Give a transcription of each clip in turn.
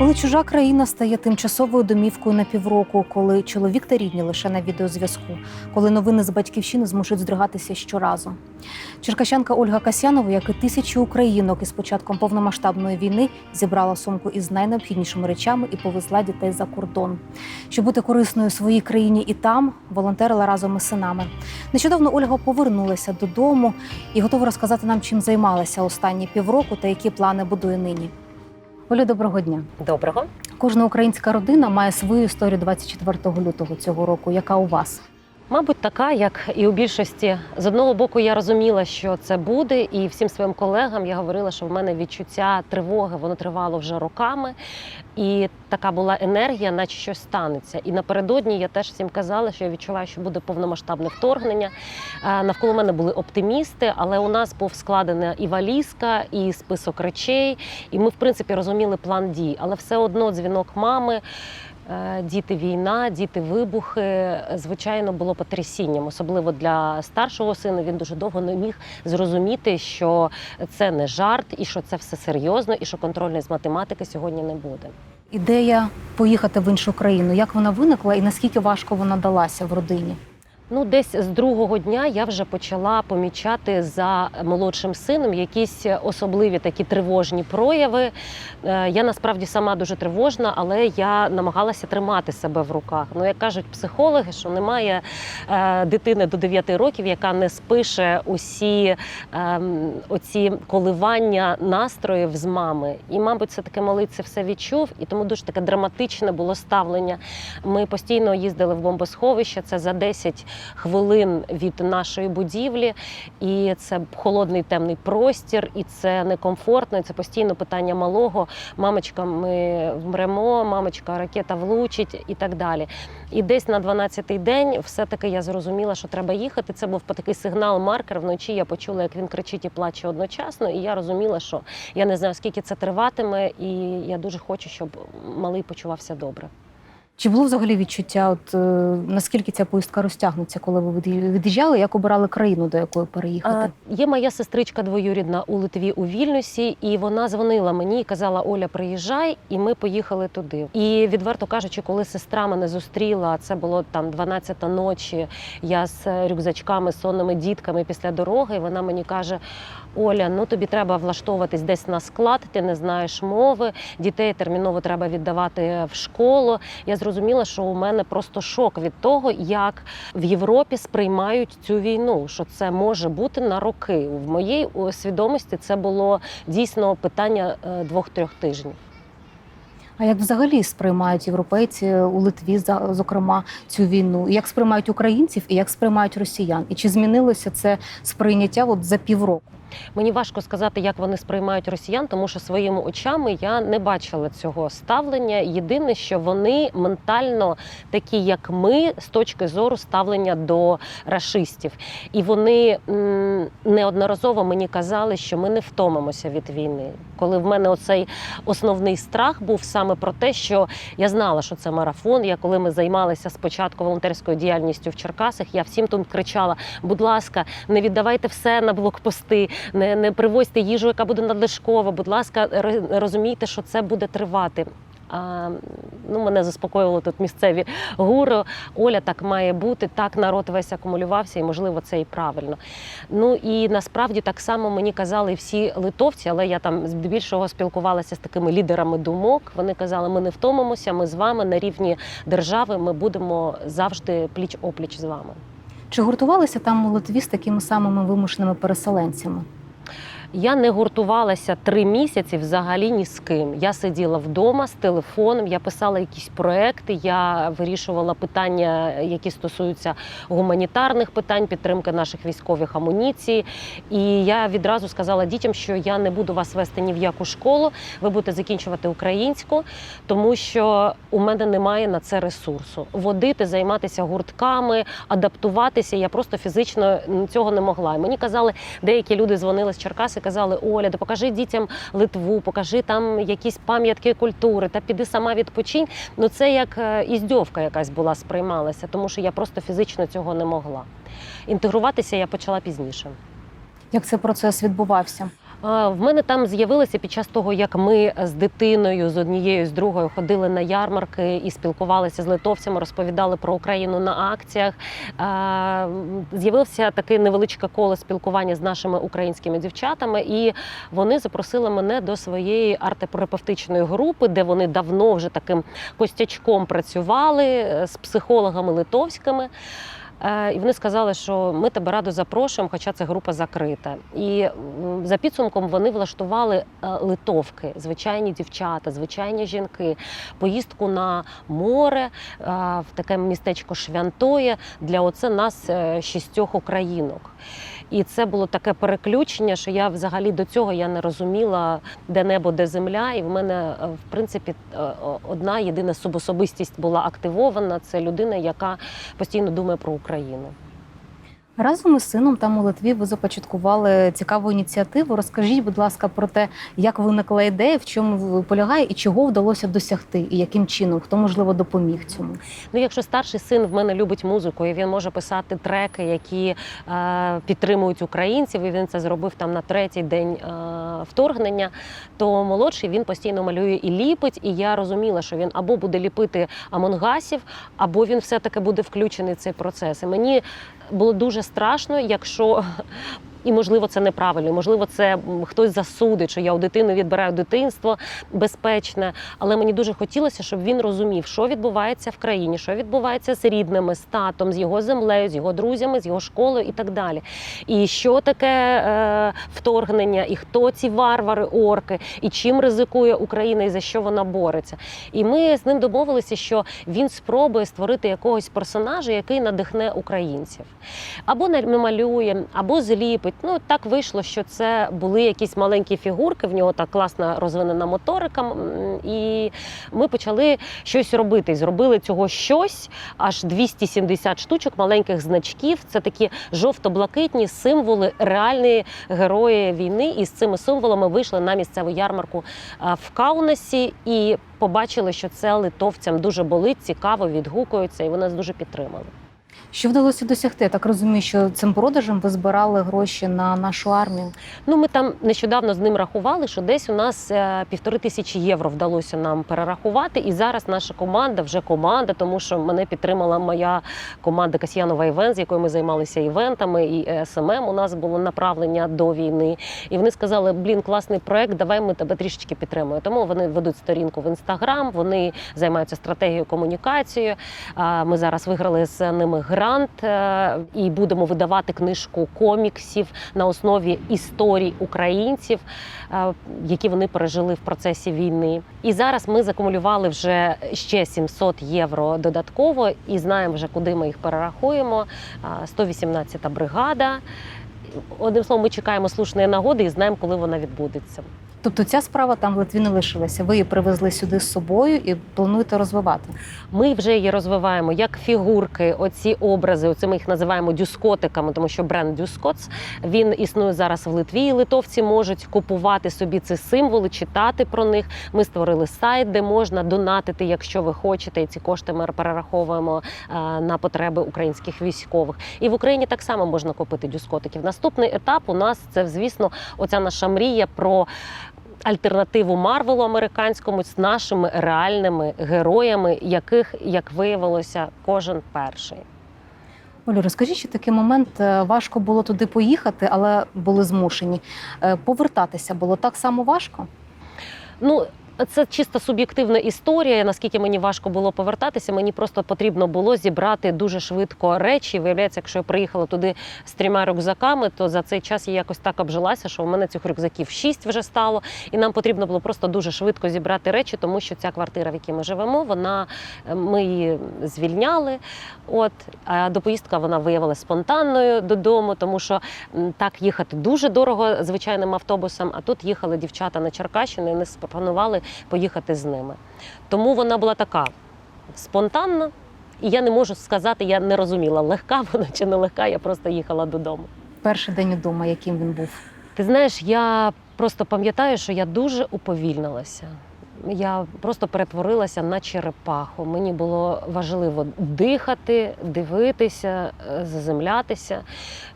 Коли чужа країна стає тимчасовою домівкою на півроку, коли чоловік та рідні лише на відеозв'язку, коли новини з батьківщини змушують здригатися щоразу. Черкащанка Ольга Касянова, як і тисячі українок із початком повномасштабної війни, зібрала сумку із найнеобхіднішими речами і повезла дітей за кордон. Щоб бути корисною своїй країні і там, волонтерила разом із синами. Нещодавно Ольга повернулася додому і готова розказати нам, чим займалася останні півроку та які плани будує нині. Оля, доброго дня. Доброго. Кожна українська родина має свою історію 24 лютого цього року. Яка у вас? Мабуть, така, як і у більшості. З одного боку, я розуміла, що це буде, і всім своїм колегам я говорила, що в мене відчуття тривоги, воно тривало вже роками. І така була енергія, наче щось станеться. І напередодні я теж всім казала, що я відчуваю, що буде повномасштабне вторгнення. Е, Навколо мене були оптимісти, але у нас був складена і валізка, і список речей. І ми, в принципі, розуміли план дій. Але все одно дзвінок мами. Е, Діти війна, діти вибухи, звичайно, було потрясінням, особливо для старшого сина. Він дуже довго не міг зрозуміти, що це не жарт, і що це все серйозно, і що контрольний з математики сьогодні не буде. Ідея поїхати в іншу країну. Як вона виникла і наскільки важко вона далася в родині? Ну, десь з другого дня я вже почала помічати за молодшим сином якісь особливі такі тривожні прояви. Е, Я насправді сама дуже тривожна, але я намагалася тримати себе в руках. Ну, як кажуть психологи, що немає е, дитини до 9 років, яка не спише усі ем, оці коливання настроїв з мами. І, мабуть, це таки малий це все відчув, і тому дуже таке драматичне було ставлення. Ми постійно їздили в бомбосховище. Це за 10 хвилин від нашої будівлі, і це холодний темний простір, і це некомфортно. і Це постійно питання малого. Мамочка, ми вмремо, мамочка, ракета влучить і так далі. І десь на 12-й день все-таки я зрозуміла, що треба їхати. Це був такий сигнал маркер. Вночі я почула, як він кричить і плаче одночасно. І я розуміла, що я не знаю, скільки це триватиме, і я дуже хочу, щоб малий почувався добре. Чи було взагалі відчуття, от е, наскільки ця поїздка розтягнеться, коли ви від'їжджали? Як обирали країну, до якої переїхати? А, Є моя сестричка двоюрідна у Литві у Вільнюсі, і вона дзвонила мені і казала: Оля, приїжджай, і ми поїхали туди. І відверто кажучи, коли сестра мене зустріла, це було там 12 ночі. Я з рюкзачками, сонними дітками після дороги. і Вона мені каже: Оля, ну тобі треба влаштовуватись десь на склад, ти не знаєш мови, дітей терміново треба віддавати в школу. Я зрозуміла, що у мене просто шок від того, як в Європі сприймають цю війну, що це може бути на роки. В моїй свідомості це було дійсно питання е, двох-трьох тижнів. А як взагалі сприймають європейці у Литві, зокрема, цю війну? Як сприймають українців і як сприймають росіян? І чи змінилося це сприйняття от за півроку? Мені важко сказати, як вони сприймають росіян, тому що своїми очами я не бачила цього ставлення. Єдине, що вони ментально такі, як ми, з точки зору ставлення до рашистів. І вони неодноразово мені казали, що ми не втомимося від війни. Коли в мене оцей основний страх був саме про те, що я знала, що це марафон. Я коли ми займалися спочатку волонтерською діяльністю в Черкасах, я всім тут кричала: будь ласка, не віддавайте все на блокпости, не, не привозьте їжу, яка буде надлишкова. Будь ласка, ро- розумійте, що це буде тривати. А, ну, мене заспокоювали тут місцеві гуру. Оля так має бути, так народ весь акумулювався, і можливо це і правильно. Ну і насправді так само мені казали всі литовці, але я там здебільшого спілкувалася з такими лідерами думок. Вони казали, ми не втомимося, ми з вами на рівні держави, ми будемо завжди пліч опліч з вами. Чи гуртувалися там молитві з такими самими вимушеними переселенцями? Я не гуртувалася три місяці взагалі ні з ким. Я сиділа вдома з телефоном, я писала якісь проекти, я вирішувала питання, які стосуються гуманітарних питань, підтримки наших військових амуніцій. І я відразу сказала дітям, що я не буду вас вести ні в яку школу, ви будете закінчувати українську, тому що у мене немає на це ресурсу. Водити, займатися гуртками, адаптуватися. Я просто фізично цього не могла. І мені казали, деякі люди дзвонили з Черкас і казали: Оля, да покажи дітям Литву, покажи там якісь пам'ятки культури, та піди сама відпочинь. Ну це як е, іздьовка якась була сприймалася, тому що я просто фізично цього не могла. Інтегруватися я почала пізніше. Як цей процес відбувався? В мене там з'явилося під час того, як ми з дитиною, з однією, з другою ходили на ярмарки і спілкувалися з литовцями, розповідали про Україну на акціях. З'явилося таке невеличке коло спілкування з нашими українськими дівчатами, і вони запросили мене до своєї артетерапевтичної групи, де вони давно вже таким костячком працювали е, з психологами литовськими. Е, І вони сказали, що ми тебе радо запрошуємо, хоча ця група закрита. І за підсумком вони влаштували е, литовки, звичайні дівчата, звичайні жінки, поїздку на море е, в таке містечко Швянтоє для оце нас шістьох українок. І це було таке переключення, що я взагалі до цього я не розуміла, де небо, де земля. І в мене, е, в принципі, е, одна єдина субособистість була активована. Це людина, яка постійно думає про Україну. Разом із сином там у Литві ви започаткували цікаву ініціативу. Розкажіть, будь ласка, про те, як виникла ідея, в чому полягає і чого вдалося досягти, і яким чином, хто можливо допоміг цьому. Ну, якщо старший син в мене любить музику, і він може писати треки, які е, підтримують українців, і він це зробив там на третій день е, вторгнення, то молодший він постійно малює і ліпить. І я розуміла, що він або буде ліпити амонгасів, або він все-таки буде включений в цей процес. І мені було дуже страшно, якщо. І можливо це неправильно, можливо, це хтось засудить, що я у дитини відбираю дитинство безпечне. Але мені дуже хотілося, щоб він розумів, що відбувається в країні, що відбувається з рідними, з татом, з його землею, з його друзями, з його школою і так далі. І що таке е, вторгнення, і хто ці варвари, орки, і чим ризикує Україна, і за що вона бореться. І ми з ним домовилися, що він спробує створити якогось персонажа, який надихне українців. Або намалює, або зліпить. Ну так вийшло, що це були якісь маленькі фігурки. В нього так класно розвинена моторика. І ми почали щось робити. Зробили цього щось, аж 270 штучок маленьких значків. Це такі жовто-блакитні символи, реальні герої війни. І з цими символами вийшли на місцеву ярмарку в Каунасі і побачили, що це литовцям дуже болить, цікаво, відгукуються, і вони нас дуже підтримали. Що вдалося досягти? Я так розумію, що цим продажем ви збирали гроші на нашу армію. Ну, ми там нещодавно з ним рахували, що десь у нас е, півтори тисячі євро вдалося нам перерахувати. І зараз наша команда вже команда, тому що мене підтримала моя команда Касьянова Івент, з якою ми займалися івентами, і СММ у нас було направлення до війни. І вони сказали: блін, класний проект, давай ми тебе трішечки підтримуємо. Тому вони ведуть сторінку в інстаграм, вони займаються стратегією комунікацією. Ми зараз виграли з ними грант е, і будемо видавати книжку коміксів на основі історій українців, е, які вони пережили в процесі війни. І зараз ми закумулювали вже ще 700 євро додатково і знаємо вже, куди ми їх перерахуємо. А, 118-та бригада. Одним словом, ми чекаємо слушної нагоди і знаємо, коли вона відбудеться. Тобто ця справа там в Литві не лишилася. Ви її привезли сюди з собою і плануєте розвивати. Ми вже її розвиваємо як фігурки, оці образи. Оце ми їх називаємо дюскотиками, тому що бренд Дюскотс він існує зараз в Литві. і Литовці можуть купувати собі ці символи, читати про них. Ми створили сайт, де можна донатити, якщо ви хочете. І ці кошти ми перераховуємо е, на потреби українських військових. І в Україні так само можна купити дюскотиків. Наступний етап у нас це, звісно, оця наша мрія про. Альтернативу Марвелу американському з нашими реальними героями, яких, як виявилося, кожен перший. Олю, розкажіть, що такий момент е, важко було туди поїхати, але були змушені. Е, Повертатися було так само важко. Ну, це чисто суб'єктивна історія. Наскільки мені важко було повертатися, мені просто потрібно було зібрати дуже швидко речі. Виявляється, якщо я приїхала туди з трьома рюкзаками, то за цей час я якось так обжилася, що в мене цих рюкзаків шість вже стало, і нам потрібно було просто дуже швидко зібрати речі, тому що ця квартира, в якій ми живемо, вона ми її звільняли. От а до вона виявилася спонтанною додому, тому що так їхати дуже дорого звичайним автобусом. А тут їхали дівчата на Черкащину і не запропонували поїхати з ними. Тому вона була така спонтанна, і я не можу сказати, я не розуміла, легка вона чи не легка. Я просто їхала додому. Перший день удома, яким він був. Ти знаєш, я просто пам'ятаю, що я дуже уповільнилася. Я просто перетворилася на черепаху. Мені було важливо дихати, дивитися, е, заземлятися.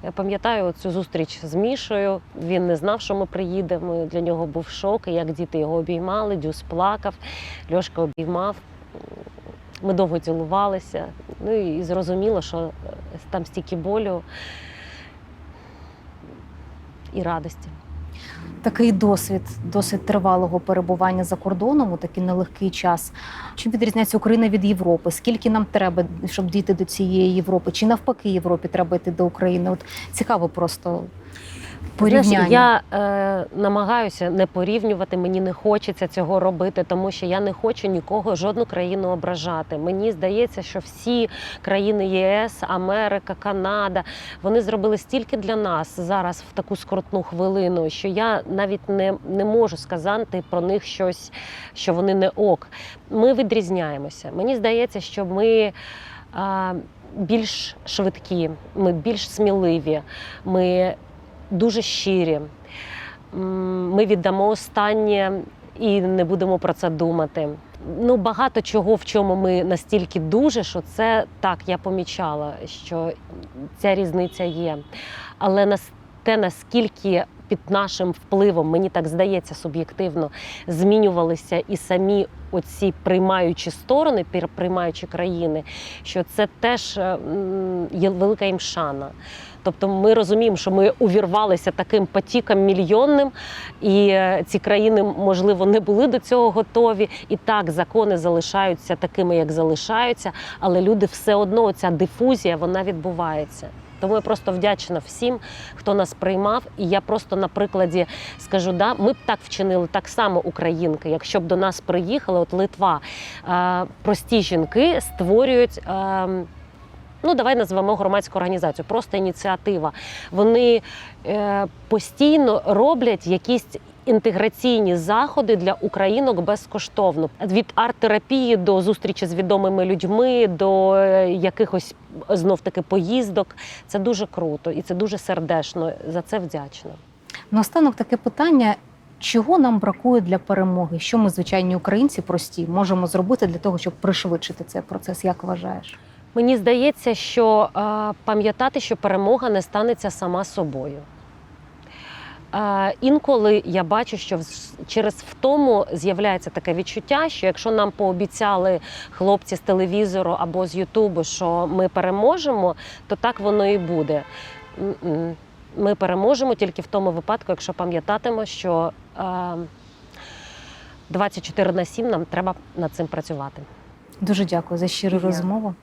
Я пам'ятаю цю зустріч з Мішою. Він не знав, що ми приїдемо. Для нього був шок. Як діти його обіймали, Дюс плакав, Льошка обіймав. Ми довго цілувалися. Ну і зрозуміло, що е, там стільки болю і радості. Такий досвід, досвід тривалого перебування за кордоном у такий нелегкий час. Чим відрізняється Україна від Європи? Скільки нам треба, щоб дійти до цієї Європи? Чи навпаки Європі треба йти до України? От цікаво просто порівняння. Знаєш, я е, намагаюся не порівнювати, мені не хочеться цього робити, тому що я не хочу нікого, жодну країну ображати. Мені здається, що всі країни ЄС, Америка, Канада, вони зробили стільки для нас зараз в таку скрутну хвилину, що я навіть не, не можу сказати про них щось, що вони не ок. Ми відрізняємося. Мені здається, що ми. А, більш швидкі, ми більш сміливі, ми дуже щирі. Ми віддамо останнє і не будемо про це думати. Ну, багато чого, в чому ми настільки дуже, що це так, я помічала, що ця різниця є. Але те, наскільки під нашим впливом, мені так здається, суб'єктивно змінювалися і самі оці приймаючі сторони, приймаючі країни, що це теж е, є велика їм шана. Тобто ми розуміємо, що ми увірвалися таким потіком мільйонним, і е, ці країни, можливо, не були до цього готові. І так, закони залишаються такими, як залишаються, але люди все одно ця дифузія вона відбувається. Тому я просто вдячна всім, хто нас приймав. І я просто на прикладі скажу, да, ми б так вчинили так само українки. Якщо б до нас приїхали, от Литва, е, прості жінки створюють. Е, Ну, давай назвемо громадську організацію, просто ініціатива. Вони е, постійно роблять якісь інтеграційні заходи для українок безкоштовно. Від арт-терапії до зустрічі з відомими людьми, до е, якихось знов таки поїздок. Це дуже круто і це дуже сердечно. За це вдячна. Наостанок таке питання: чого нам бракує для перемоги? Що ми, звичайні українці, прості, можемо зробити для того, щоб пришвидшити цей процес? Як вважаєш? Мені здається, що е, пам'ятати, що перемога не станеться сама собою. Е, інколи я бачу, що через втому з'являється таке відчуття, що якщо нам пообіцяли хлопці з телевізору або з Ютубу, що ми переможемо, то так воно і буде. Ми переможемо тільки в тому випадку, якщо пам'ятатимо, що е, 24 на 7 нам треба над цим працювати. Дуже дякую за щиру розмову.